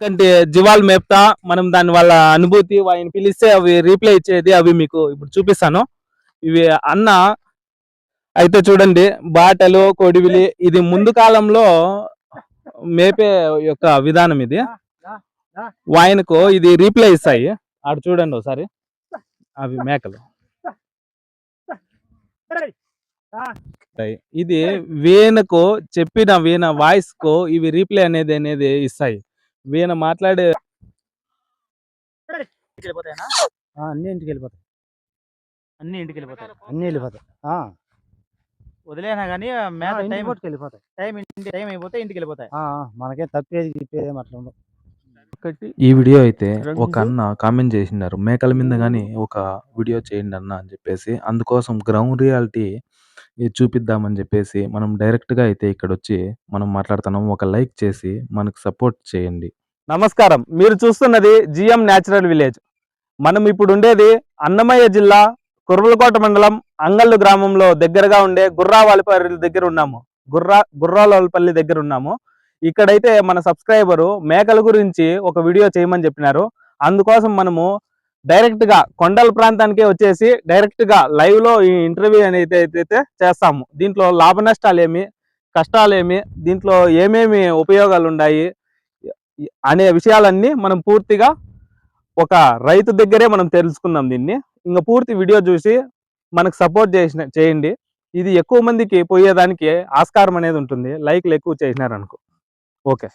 ఎందుకంటే జీవాలు మేపుతా మనం దాని వాళ్ళ అనుభూతి వాటిని పిలిస్తే అవి రీప్లై ఇచ్చేది అవి మీకు ఇప్పుడు చూపిస్తాను. ఇవి అన్న అయితే చూడండి బాటలు కొడివిలి ఇది ముందు కాలంలో మేపే యొక్క విధానం ఇది. వాయనకు ఇది రీప్లై ఇస్తాయి. ఆడు చూడండి ఒకసారి. అవి మేకలు. ఇది వీణకు చెప్పిన వీణ వాయిస్కు ఇవి రీప్లై అనేది అనేది ఇస్తాయి. వీణ మాట్లాడే అన్ని ఇంటికి వెళ్ళిపోతాయి. అన్ని ఇంటికి వెళ్ళిపోతాయి. అన్ని వెళ్ళిపోతాయి. ఆ, వదిలేనా కానీ ఆ, మేత టైం వెళ్ళిపోతాయి. టైం ఇంటి టైం అయిపోతే ఇంటికి వెళ్ళిపోతాయి. మనకేం తప్పేది గిప్పేది ఏం అట్లా ఈ వీడియో అయితే. ఒక అన్న కామెంట్ చేసినారు మేకల మీద గానీ ఒక వీడియో చేయండి అన్న అని చెప్పేసి. అందుకోసం గ్రౌండ్ రియాలిటీ ఇది చూపిద్దామని చెప్పేసి మనం డైరెక్ట్గా అయితే ఇక్కడ వచ్చి మనం మాట్లాడుతున్నాం. ఒక లైక్ చేసి మనకు సపోర్ట్ చేయండి. నమస్కారం. మీరు చూస్తున్నది జిఎం న్యాచురల్ విలేజ్. మనం ఇప్పుడు ఉండేది అన్నమయ్య జిల్లా కుర్రలకోట మండలం అంగళ్ళు గ్రామంలో దగ్గరగా ఉండే గుర్రావాలిపల్లి దగ్గర ఉన్నాము. గుర్రా గుర్రాలపల్లి దగ్గర ఉన్నాము. ఇక్కడైతే మన సబ్స్క్రైబరు మేకల గురించి ఒక వీడియో చేయమని చెప్పినారు. అందుకోసం మనము డైరెక్ట్గా కొండల ప్రాంతానికే వచ్చేసి డైరెక్ట్గా లైవ్లో ఈ ఇంటర్వ్యూ అనేది అయితే చేస్తాము. దీంట్లో లాభ నష్టాలు ఏమి కష్టాలు ఏమి దీంట్లో ఏమేమి ఉపయోగాలు ఉన్నాయి అనే విషయాలన్నీ మనం పూర్తిగా ఒక రైతు దగ్గరే మనం తెలుసుకుందాం దీన్ని. ఇంకా పూర్తి వీడియో చూసి మనకు సపోర్ట్ చేసిన చేయండి. ఇది ఎక్కువ మందికి పోయేదానికి ఆస్కారం అనేది ఉంటుంది. లైక్లు ఎక్కువ చేసినారనుకో. ఓకే.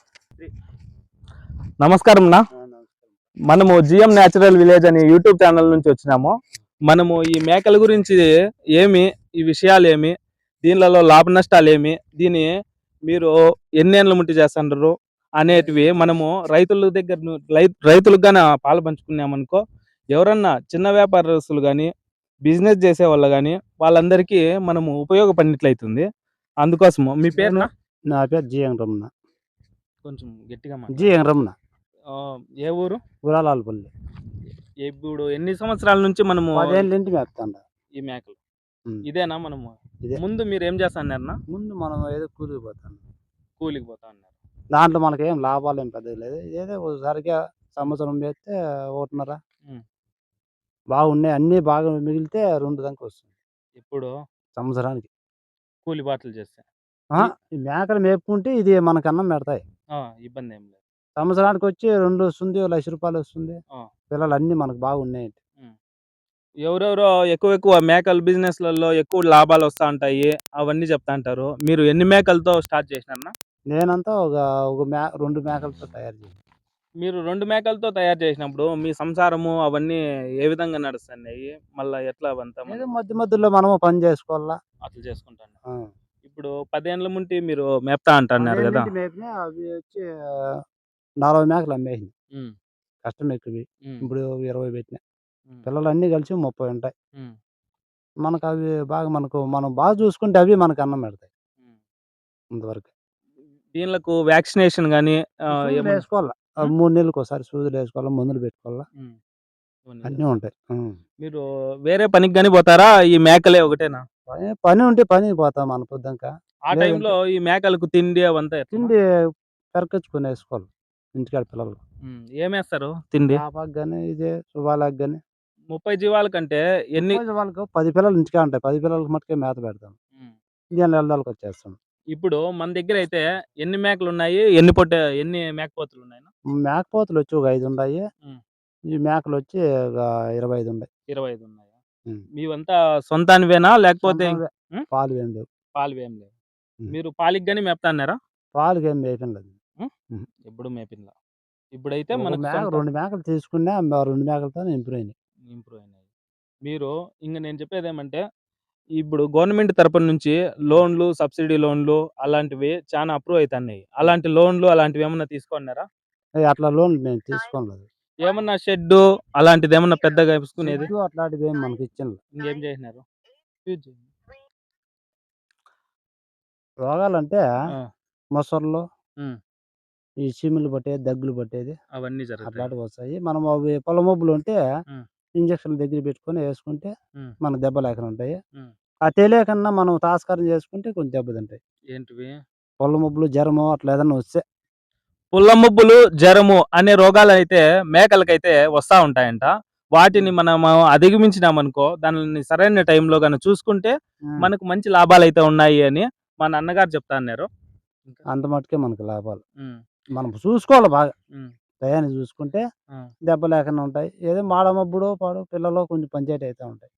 నమస్కారం నా మనము జిఎం న్యాచురల్ విలేజ్ అనే యూట్యూబ్ ఛానల్ నుంచి వచ్చినాము. మనము ఈ మేకల గురించి ఏమి ఈ విషయాలు ఏమి దీనిలలో లాభ నష్టాలు ఏమి దీని మీరు ఎన్నేళ్ళ ముట్టి చేస్తుంటారు అనేటివి మనము రైతుల దగ్గర రైతులకు గాన పాలు పంచుకున్నామనుకో ఎవరన్నా చిన్న వ్యాపారస్తులు కానీ బిజినెస్ చేసే వాళ్ళు కానీ వాళ్ళందరికీ మనము ఉపయోగపడినట్లయితుంది. అందుకోసము మీ పేరు నా- పేరు జి వెంకటరమణ కొంచెం గట్టిగా జి వెంకటరమణ ఆ, ఏ ఊరు? గురాలాలపల్లి. ఇప్పుడు ఎన్ని సంవత్సరాల నుంచి మనము పదేళ్ళ ఇంటి మేపుతాండ ఈ మేకలు. ఇదేనా మనము. ముందు మీరు ఏం చేస్తారన్నా ముందు మనం ఏదో కూలికి పోతాం కూలికి పోతా అన్నారు దాంట్లో మనకి ఏం లాభాలు ఏం పెద్దగా లేదు. ఏదో సరిగ్గా సంవత్సరం వేస్తే ఒకటిన్నర. ఉమ్. బాగున్నాయి అన్నీ బాగా మిగిలితే రెండు దాకా వస్తుంది. ఇప్పుడు సంవత్సరానికి. కూలి బాటలు చేస్తే. ఆ, ఈ మేకలు మేపుకుంటే ఇది మనకు అన్నం పెడతాయి. ఆ, ఇబ్బంది ఏం లేదు. సంవత్సరానికి వచ్చి రెండు వస్తుంది లక్ష రూపాయలు వస్తుంది. పిల్లలు అన్నీ మనకు బాగున్నాయి ఎవరెవరో ఎక్కువ ఎక్కువ మేకల బిజినెస్లలో ఎక్కువ లాభాలు వస్తా ఉంటాయి అవన్నీ చెప్తా అంటారు మీరు ఎన్ని మేకలతో స్టార్ట్ చేసినారన్నా? నేనంతా ఒక ఒక మే రెండు మేకలతో తయారు చేసి మీరు రెండు మేకలతో తయారు చేసినప్పుడు మీ సంసారము అవన్నీ ఏ విధంగా నడుస్తున్నాయి మళ్ళీ ఎట్లా అవంతా ఏదో మధ్య మధ్యలో మనము పని చేసుకోవాలా? అట్లా చేసుకుంటాను. ఇప్పుడు పదేళ్ళ ముంటి మీరు మేపుతా అంటున్నారు కదా! అవి వచ్చి నలభై మేకలు అమ్మేసింది. కష్టం ఎక్కువ. ఇప్పుడు ఇరవై పెట్టిన. పిల్లలు అన్నీ కలిసి ముప్పై ఉంటాయి. ఉమ్, మనకు అవి బాగా మనకు మనం బాగా చూసుకుంటే అవి మనకు అన్నం పెడతాయి. ఇంతవరకు. దీనిలకు వ్యాక్సినేషన్ కానీ సూదులు వేసుకోవాలా? ఆ, మూడు నెలలకు ఒకసారి సూదులు వేసుకోవాలా? మందులు పెట్టుకోవాలా? అన్నీ ఉంటాయి. మీరు వేరే పనికి కానీ పోతారా? ఈ మేకలే ఒకటేనా? పని పని ఉంటే పని పోతాం మన పొద్దుంక ఆ లేదంటే- టైంలో ఈ మేకలకు తిండి అవంతా? తిండి పెరకొచ్చుకొని వేసుకోవాలి. ఇంటికాడ పిల్లలు. ఏమేస్తారు? తిండి. కానీ ఇదే సువాలకు కానీ ముప్పై జీవాల కంటే ఎన్ని వాళ్ళకు పది పిల్లలు ఇంటికే ఉంటాయి. పది పిల్లలకి మట్టుకే మేత పెడతాం. ఇండియన్ నెలలకు వచ్చేస్తాం. ఇప్పుడు మన దగ్గర అయితే ఎన్ని మేకలు ఉన్నాయి ఎన్ని పొట్ట ఎన్ని మేకపోతులు ఉన్నాయి మేకపోతులు వచ్చి ఒక ఐదు ఉన్నాయి. ఈ మేకలు వచ్చి ఒక ఇరవై ఐదు ఉన్నాయి ఇరవై ఐదు ఉన్నాయి. మీవంతా సొంతానివేనా? లేకపోతే? పాలు ఏం లేవు. పాలు ఏం లేవు. మీరు పాలికి కానీ మేపుతాన్నారా పాలుకి ఏం వేయటం లేదు. ఎప్పుడు మేపిన్లా ఇప్పుడైతే ఒక మనకు మేక రెండు మేకలు తీసుకున్నా ఆ రెండు మేకలతో ఇంప్రూవ్ అయినాయి ఇంప్రూవ్ అయినాయి మీరు ఇంకా నేను చెప్పేది ఏమంటే ఇప్పుడు గవర్నమెంట్ తరపున నుంచి లోన్లు సబ్సిడీ లోన్లు అలాంటివి చాలా అప్రూవ్ అవుతున్నాయి అలాంటి లోన్లు అలాంటివి ఏమన్నా తీసుకున్నారా? ఏ, అట్లా లోన్ మేము తీసుకోలేదు ఏమన్నా షెడ్ అలాంటిది ఏమన్నా పెద్దగా వేసుకునేది చెట్లు అట్లాంటివి ఏం మనకి ఇచ్చిన ఇంకేం చేసినారు? యూజ్ చేయండి. రోగాలంటే ఆ, మొసళ్ళు. ఈ చీములు పట్టేది దగ్గులు పట్టేది అవన్నీ జరుగుతాయి. అట్లాంటివి వస్తాయి మనం అవి పొలమొబ్బులు ఉంటే ఉం. ఇంజక్షన్ దగ్గర పెట్టుకొని వేసుకుంటే ఉం. మనకు దెబ్బ లేకుండా ఉంటాయి. ఉం. ఆ తెలియకన్నా మనం తాస్కారం చేసుకుంటే కొంచెం దెబ్బ తింటాయి. ఏంటివి? పొల్ల మొబ్బులు జ్వరము అట్లా ఏదన్నా వస్తే పుల్లముబ్బులు జ్వరము అనే రోగాలు అయితే మేకలకైతే వస్తా ఉంటాయంట. వాటిని మనం అధిగమించినామనుకో దానిని సరైన టైంలో కానీ చూసుకుంటే మనకు మంచి లాభాలు అయితే ఉన్నాయి అని మా నాన్నగారు చెప్తా అన్నారు. అంత మటుకే మనకు లాభాలు. మనం చూసుకోవాలి బాగా. టయాన్ని చూసుకుంటే. దెబ్బ లేకుండా ఉంటాయి. ఏదో మాడమబ్బుడో పాడు పిల్లలో కొంచెం పంచాయతీ అయితే ఉంటాయి.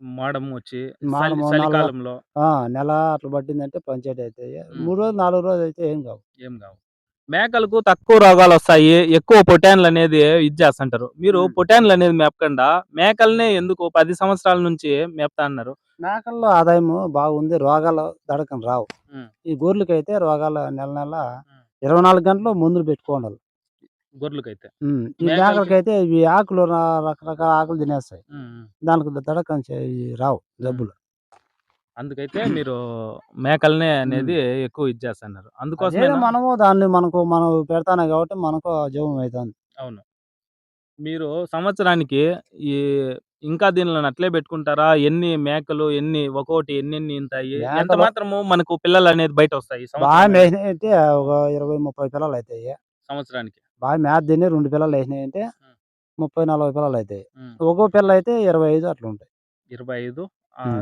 మాడం వచ్చి మాడము, చలి- నల్ల- చలికాలంలో ఆ, నెల అట్లా పట్టిందంటే పంచాయతీ అవుతాయి ఉమ్. మూడు రోజులు నాలుగు రోజులు అయితే ఏం కావు. ఏం కావు. మేకలకు తక్కువ రోగాలు వస్తాయి ఎక్కువ పొటాన్లు అనేది ఇది చేస్తుంటారు. మీరు ఉమ్. పొటాన్లు అనేది మేపకుండా మేకల్నే ఎందుకు పది సంవత్సరాల నుంచి మేపుతా అన్నారు? మేకల్లో ఆదాయం బాగుంది రోగాలు దడకం రావు. ఉమ్. ఈ గొర్రెలకి అయితే రోగాలు నెల నెల ఉమ్. ఇరవై నాలుగు గంటలు మందులు పెట్టుకోవాలి. గొర్రెలకైతే. ఈ మేకలకి- మేకలకి అయితే ఇవి ఆకులు రకరకాల ఆకులు తినేస్తాయి. దానికి ఇవి రావు జబ్బులు. అందుకైతే మీరు మేకల్నే అనేది ఎక్కువ ఇది చేస్తున్నారు. అందుకోసం అదే మనము దాన్ని మనకు మనం పెడతానే కాబట్టి మనకు జవం అవుతుంది. అవును. మీరు సంవత్సరానికి ఈ ఇంకా దీనిలో అట్లే పెట్టుకుంటారా ఎన్ని మేకలు ఎన్ని ఒక్కోటి ఎన్ని ఎన్ని ఇంతాయి ఎంత మేకలు- మాత్రము మనకు పిల్లలు అనేది బయట వస్తాయి బాగా సంవత్సరానికి? మేసినాయి అంటే ఒక ఇరవై ముప్పై పిల్లలు అవుతాయి సంవత్సరానికి బాగా మేత తిని రెండు పిల్లలు వేసినాయి అంటే ఉమ్. ముప్పై నలభై పిల్లలు అవుతాయి. ఒక్కో పిల్ల అయితే ఇరవై ఐదు అట్లా ఉంటాయి ఇరవై ఐదు.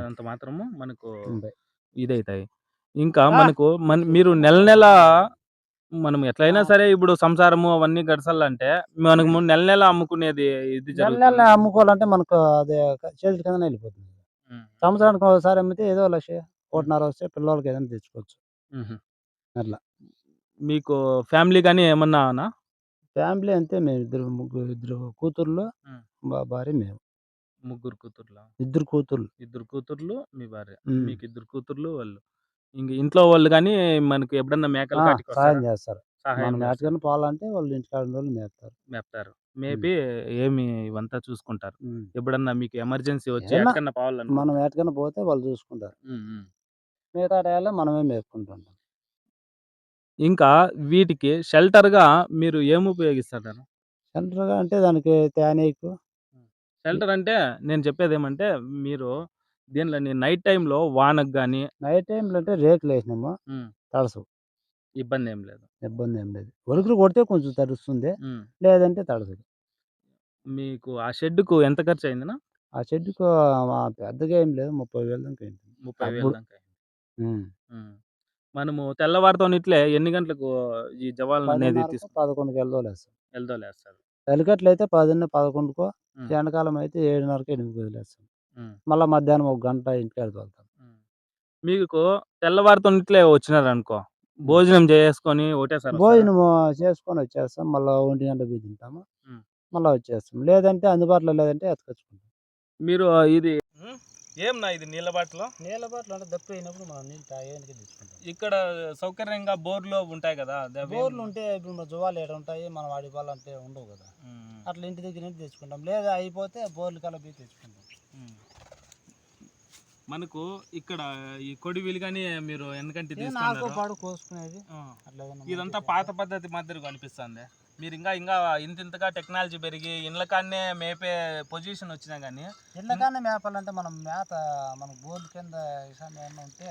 అంత మాత్రము మనకు ఉంటాయి ఇదైతాయి ఇంకా ఆ. మనకు మన మీరు నెల నెల మనం ఎట్లయినా సరే ఇప్పుడు సంసారము అవన్నీ గడసాలంటే మనకు ము- నెల నెల అమ్ముకునేది ఇది నెల నెల జరుగుతుంది అమ్ముకోవాలంటే మనకు అదే చేతి కింద వెళ్ళిపోతుంది. ఉమ్. సంవత్సరానికి ఒకసారి అమ్మితే ఏదో లక్ష ఒకటిన్నర వస్తే పిల్లలకి ఏదైనా తెచ్చుకోవచ్చు. అట్లా. మీకు ఫ్యామిలీ కానీ ఏమన్నా? ఫ్యామిలీ అంతే మేము ఇద్దరు ముగ్గురు ఇద్దరు కూతుర్లు ఉమ్. బా- భార్య మేము. ముగ్గురు కూతుర్ల? ఇద్దరు కూతుర్లు. ఇద్దరు కూతుర్లు మీ భార్య. ఉమ్. మీకు ఇద్దరు కూతుర్లు వాళ్ళు? ఇంక ఇంట్లో వాళ్ళు కానీ మనకు ఎప్పుడన్నా మేకలు ఆ? చేస్తారు. సహాయం మనం చేస్తారు. మేటకని పోవాలంటే వాళ్ళు ఇంటికాడ ఉన్న వాళ్ళు మేపుతారు. మేపుతారు. మేపి ఏమి ఇవంతా చూసుకుంటారు. ఎప్పుడన్నా మీకు ఎమర్జెన్సీ వచ్చి ఏదన్నా పోవాలనుకో మనం వేటకన్నా పోతే వాళ్ళు చూసుకుంటారు. మిగతా టయాల్లో మనమే మేపుకుంటుంటాం. ఇంకా వీటికి షెల్టర్గా మీరు ఏమి ఉపయోగిస్తారు సెంటర్గా అంటే దానికి తేనీకు షెల్టర్ అంటే నేను చెప్పేది ఏమంటే మీరు దీనిలో నైట్ టైంలో వానకు కానీ నైట్ టైంలో అంటే రేకులు వేసినాము తడసు ఇబ్బంది ఏం లేదు ఇబ్బంది ఏం లేదు ఒలుకులు కొడితే కొంచెం తడుస్తుంది ఉమ్. లేదంటే తడసదు మీకు ఆ షెడ్కు ఎంత ఖర్చు అయిందినా ఆ చెట్టుకు ఆ పెద్దగా ఏం లేదు ముప్పై వేలు దాకా అయింది ముప్పై వేలు అప్పుడు- దాకా అయింది. ఉమ్. ఉమ్. మనము తెల్లవారితో ఇట్లే ఎన్ని గంటలకు ఈ జవాలను అనేది పదిన్నరకు, తీసుకు పదకొండుకి వెళ్దోలేస్తాం వెళ్దోలేస్తారు ఎలికట్లు అయితే పదిన్న పదకొండుకో. ఎండాకాలం అయితే ఏడున్నరకి ఎనిమిది వదిలేస్తాం. మళ్ళీ మధ్యాహ్నం ఒక గంట ఇంటికి వెళ్తాం. మీకు తెల్లవారితో ఇట్లే వచ్చినారు అనుకో భోజనం చేసుకొని ఒకటేసారి వస్తారా? భోజనం చేసుకొని వచ్చేస్తాం. మళ్ళీ ఒంటి గంట పోయి తింటాము ఉమ్. మళ్ళీ వచ్చేస్తాం. లేదంటే అందుబాటులో లేదంటే ఎత్తుకొచ్చుకుంటాం. మీరు ఇది ఏమన్నా ఇది నీళ్ళ బాటలో? నీళ్ళ బాటలు అంటే దప్పు అయినప్పుడు మనం నీళ్ళు తాగేందుకు తీసుకుంటాం ఇక్కడ సౌకర్యంగా బోర్లు ఉంటాయి కదా అవి- బోర్లు ఉంటే ఇప్పుడు మన జువాలు ఏడు ఉంటాయి మనం వాడి అంటే ఉండవు కదా. అట్లా ఇంటి దగ్గర నుంచి తెచ్చుకుంటాం. లేదా అయిపోతే బోర్లు కల్లా పోయి తెచ్చుకుంటాం. మనకు ఇక్కడ ఈ కొడివిలు కానీ మీరు ఎందుకంటే కోసుకునేది. ఇదంతా పాత పద్ధతి మాదిరిగా అనిపిస్తుంది. మీరు ఇంకా ఇంకా ఇంత ఇంతగా టెక్నాలజీ పెరిగి ఇండ్ల కాడనే మేపే పొజిషన్ వచ్చినా కానీ ఇళ్ళకన్నా మేపాలంటే మనం మేత మన బోర్లు కింద ఏమన్నా ఉంటే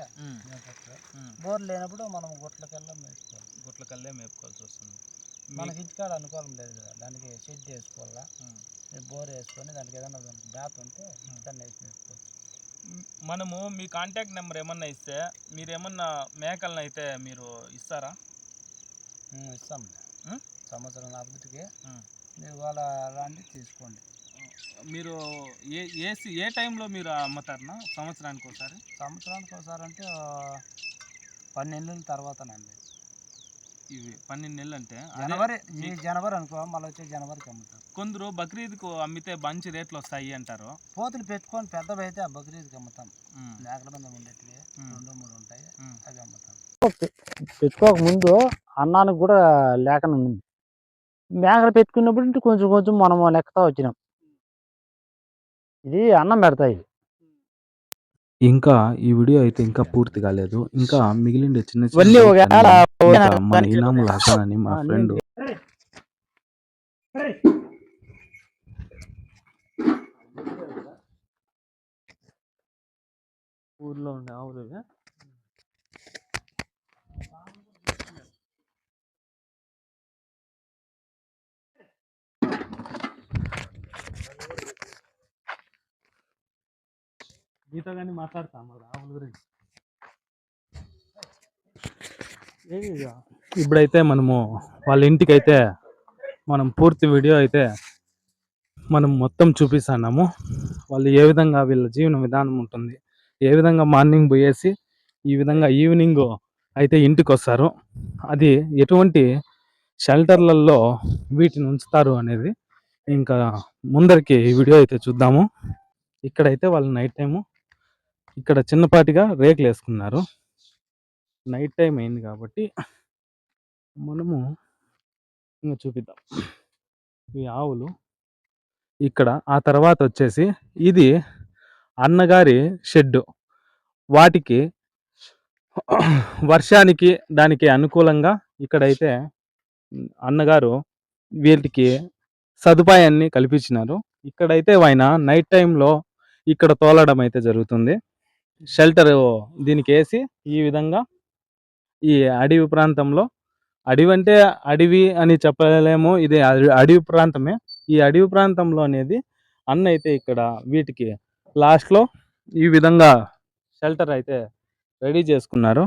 బోర్లు లేనప్పుడు మనం గుట్లకెళ్ళా మేపుకోవాలి. గుట్ల కల్లే మేపుకోవాల్సి వస్తుంది. మనకి ఇంటికాడ అనుకూలం లేదు కదా దానికి షెడ్ వేసుకోవాలా? బోర్ వేసుకొని దానికి ఏదైనా దానికి మేత ఉంటే ఇంటికన్నా వేసి మేపుకోవచ్చు. మనము మీ కాంటాక్ట్ నెంబర్ ఏమన్నా ఇస్తే మీరు ఏమన్నా మేకలను అయితే మీరు ఇస్తారా? ఇస్తాం? సంవత్సరం అభివృద్ధికి. మీరు వాళ్ళ రాండి తీసుకోండి. మీరు ఏ ఏ ఏ టైంలో మీరు అమ్ముతారనా సంవత్సరానికి ఒకసారి సంవత్సరానికి ఒకసారి అంటే పన్నెండు తర్వాతనండి. ఇవి పన్నెండు నెలలు అంటే జనవరి ఈ జనవరి అనుకో మళ్ళీ వచ్చే జనవరికి అమ్ముతాం కొందరు బక్రీద్కు అమ్మితే మంచి రేట్లు వస్తాయి అంటారు. పోతులు పెట్టుకొని పెద్దవి అయితే ఆ బక్రీద్కి అమ్ముతాం. మేకల మీద ఉండేటివి రెండు మూడు ఉంటాయి. అవి అమ్ముతాం. పెట్టుకోక ముందు అన్నానికి కూడా లేకనే ఉంది. మేకలు పెట్టుకున్నప్పుడు కొంచెం కొంచెం మనం లెక్కతో వచ్చినాం. ఇది అన్నం పెడతాయి. ఇంకా ఈ వీడియో అయితే ఇంకా పూర్తి కాలేదు. ఇంకా మిగిలిన చిన్న చిన్న ఒకవేళ ఇంకా మన ఇనాముల్ హసన్ అని మా ఫ్రెండ్. ఊర్లో ఉండే ఆవులు మీతో కానీ మాట్లాడతాం మళ్ళీ గురించి. ఇప్పుడైతే మనము వాళ్ళ ఇంటికి అయితే మనం పూర్తి వీడియో అయితే మనం మొత్తం చూపిస్తున్నాము. వాళ్ళు ఏ విధంగా వీళ్ళ జీవన విధానం ఉంటుంది ఏ విధంగా మార్నింగ్ పోయేసి ఈ విధంగా ఈవినింగ్ అయితే ఇంటికి వస్తారు అది ఎటువంటి షెల్టర్లలో వీటిని ఉంచుతారు అనేది ఇంకా ముందరికి ఈ వీడియో అయితే చూద్దాము. ఇక్కడైతే వాళ్ళు నైట్ టైము ఇక్కడ చిన్నపాటిగా రేకులు వేసుకున్నారు. నైట్ టైం అయింది కాబట్టి మనము ఇంకా చూపిద్దాం. ఈ ఆవులు ఇక్కడ ఆ తర్వాత వచ్చేసి ఇది అన్నగారి షెడ్డు. వాటికి వర్షానికి దానికి అనుకూలంగా ఇక్కడైతే అన్నగారు వీటికి సదుపాయాన్ని కల్పించినారు. ఇక్కడైతే ఆయన నైట్ టైంలో ఇక్కడ తోలడం అయితే జరుగుతుంది. షెల్టర్ దీనికి వేసి ఈ విధంగా ఈ అడవి ప్రాంతంలో అడవి అంటే అడవి అని చెప్పలేము ఇది అడవి- ప్రాంతమే. ఈ అడవి ప్రాంతంలో అనేది అన్న అయితే ఇక్కడ వీటికి లాస్ట్లో ఈ విధంగా షెల్టర్ అయితే రెడీ చేసుకున్నారు.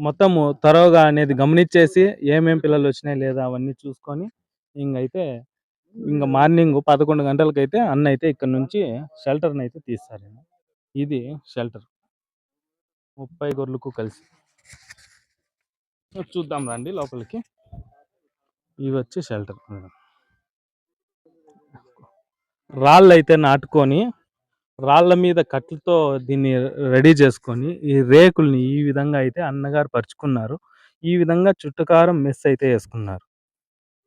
మొత్తము త్వరగా అనేది గమనించేసి ఏమేం పిల్లలు వచ్చినాయి లేదా అవన్నీ చూసుకొని ఇంకైతే ఇంకా మార్నింగ్ పదకొండు గంటలకైతే అన్న అయితే ఇక్కడ నుంచి షెల్టర్ని అయితే తీస్తారండి ఇది షెల్టర్. ముప్పై గొర్రెలకు కలిసి. చూద్దాం రండి లోపలికి. ఇవి వచ్చి షెల్టర్. రాళ్ళు అయితే నాటుకొని రాళ్ళ మీద కట్లతో దీన్ని రెడీ చేసుకొని ఈ రేకుల్ని ఈ విధంగా అయితే అన్నగారు పరుచుకున్నారు. ఈ విధంగా చుట్టుకారం మెస్ అయితే వేసుకున్నారు.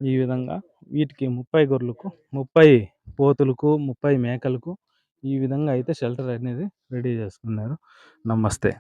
ఈ విధంగా వీటికి ముప్పై గొర్రెలకు ముప్పై పోతులకు ముప్పై మేకలకు ఈ విధంగా అయితే షెల్టర్ అనేది రెడీ చేసుకున్నారు. నమస్తే.